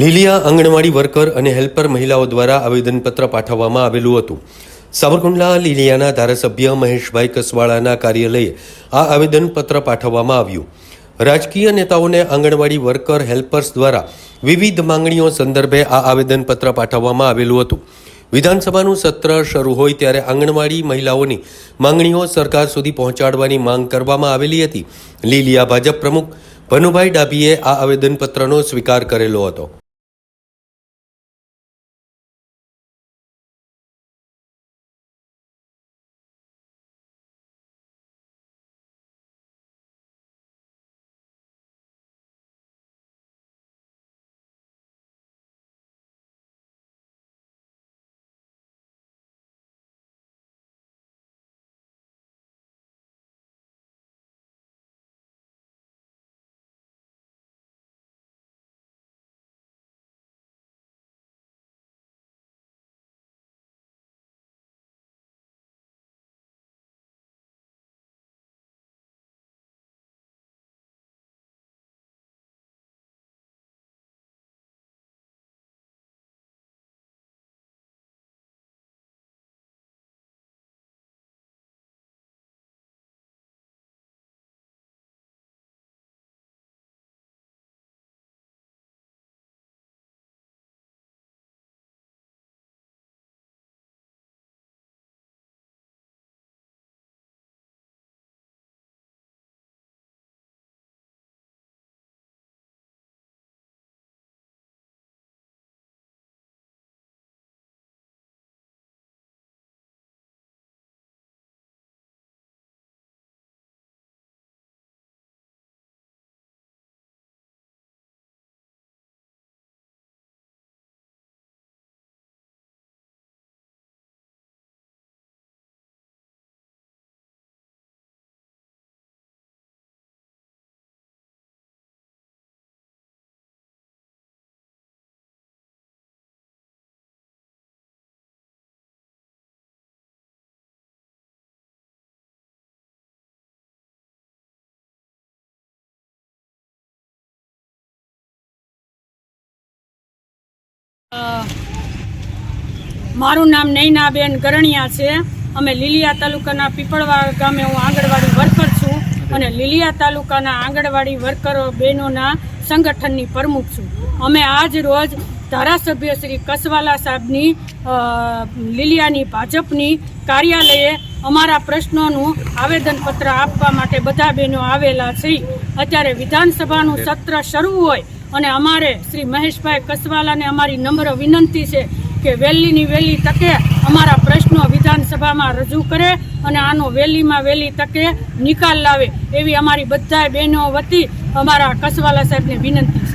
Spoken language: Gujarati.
લીલિયા આંગણવાડી વર્કર અને હેલ્પર મહિલાઓ દ્વારા આવેદનપત્ર પાઠવવામાં આવેલું હતું. સાવરકુંડલા લીલિયાના ધારાસભ્ય મહેશભાઈ કસવાળાના કાર્યાલયે આ આવેદનપત્ર પાઠવવામાં આવ્યું. રાજકીય નેતાઓને આંગણવાડી વર્કર, હેલ્પર્સ દ્વારા વિવિધ માંગણીઓ સંદર્ભે આ આવેદનપત્ર પાઠવવામાં આવેલું હતું. વિધાનસભાનું સત્ર શરૂ હોય ત્યારે આંગણવાડી મહિલાઓની માંગણીઓ સરકાર સુધી પહોંચાડવાની માંગ કરવામાં આવેલી હતી. લીલિયા ભાજપ પ્રમુખ ભનુભાઈ ડાભીએ આ આવેદનપત્રનો સ્વીકાર કરેલો હતો. મારું નામ નૈનાબેન ગરણિયા છે. અમે લીલિયા તાલુકાના પીપળવા ગામે હું આંગણવાડી વર્કર છું અને લીલિયા તાલુકાના આંગણવાડી વર્કરો બહેનોના સંગઠનની પ્રમુખ છું. અમે આજ રોજ ધારાસભ્ય શ્રી કસવાલા સાહેબની લીલિયાની ભાજપની કાર્યાલયે અમારા પ્રશ્નોનું આવેદનપત્ર આપવા માટે બધા બહેનો આવેલા છે. અત્યારે વિધાનસભાનું સત્ર શરૂ હોય અને અમારે શ્રી મહેશભાઈ કસવાલાને અમારી નમ્ર વિનંતી છે કે વહેલીની વહેલી તકે અમારા પ્રશ્નો વિધાનસભામાં રજૂ કરે અને આનો વહેલીમાં વહેલી તકે નિકાલ લાવે એવી અમારી બધાએ બહેનો વતી અમારા કસવાલા સાહેબને વિનંતી